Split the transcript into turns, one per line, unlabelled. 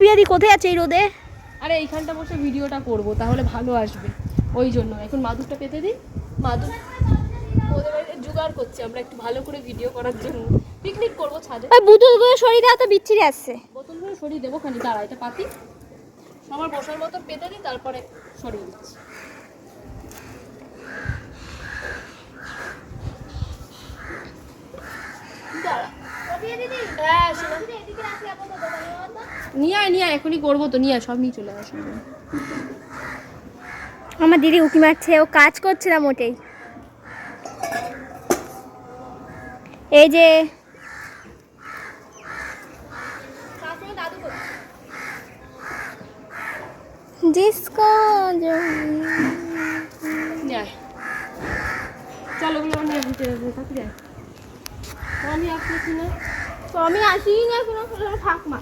পিয়াদি কোথায় আছে এই রোদে?
আরে এইখানটা বসে ভিডিওটা করব তাহলে ভালো আসবে। ওই জন্য এখন মাদুরটা পেতে দিই? মাদুর ওদের বাড়িতে জোগাড় করছি আমরা একটু ভালো করে ভিডিও করার জন্য। পিকনিক করব ছাদে।
ওই বুতুলগুলো শরীরে এত বিচ্ছিরি আসছে।
বোতল ধরে সরিয়ে দেবো খালি দাঁড়া এটা পাতি। সবার বসার মতো পেতে দিই তারপরে সরিয়ে দিচ্ছি। দাঁড়া। দিদি হ্যাঁ, শোনো। নিয়ে আয় নিয়ে আয় এখনই করব তো নিয়ে আয় সব নিয়ে চলে আসো
আমার দিদি উকি মারছে ও কাজ করছে না মোটেই। এই যে
ডিসকো চলো আমি
আসি না।
কোনো ঠাকুমা